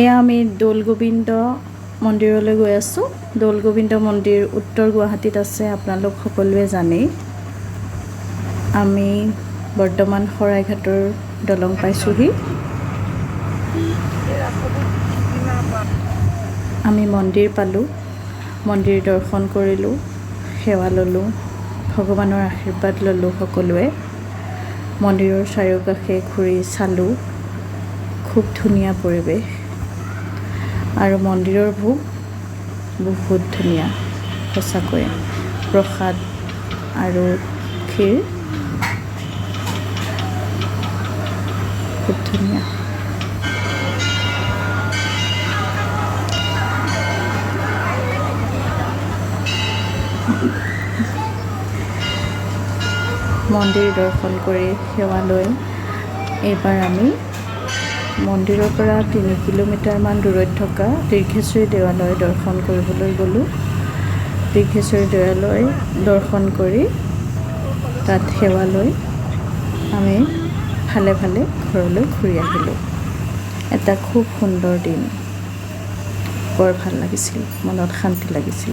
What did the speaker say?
এয়া আমি দৌল গোবিন্দ মন্দিৰলৈ গৈ আছোঁ। দৌল গোবিন্দ মন্দিৰ উত্তৰ গুৱাহাটীত আছে আপোনালোক সকলোৱে জানেই। আমি বৰ্তমান শৰাইঘাটৰ দলং পাইছোঁহি। আমি মন্দিৰ পালোঁ মন্দিৰ দৰ্শন কৰিলোঁ সেৱা ল'লোঁ ভগৱানৰ আশীৰ্বাদ ল'লোঁ সকলোৱে। মন্দিৰৰ চাৰিওকাষে ঘূৰি চালোঁ। খুব ধুনীয়া পৰিৱেশ। আৰু মন্দিৰৰ ভোগ বহুত ধুনীয়া সঁচাকৈ। প্ৰসাদ আৰু ক্ষীৰ খুব ধুনীয়া। মন্দিৰ দৰ্শন কৰি সেৱা লৈ এইবাৰ আমি মন্দিৰৰ পৰা তিনি কিলোমিটাৰমান দূৰৈত থকা দীৰ্ঘেশ্বৰী দেৱালয় দৰ্শন কৰিবলৈ গ'লোঁ। দীৰ্ঘেশ্বৰী দেৱালয় দৰ্শন কৰি তাত সেৱা লৈ আমি ভালে ভালে ঘৰলৈ ঘূৰি আহিলোঁ। এটা খুব সুন্দৰ দিন। বৰ ভাল লাগিছিল মনত শান্তি লাগিছিল।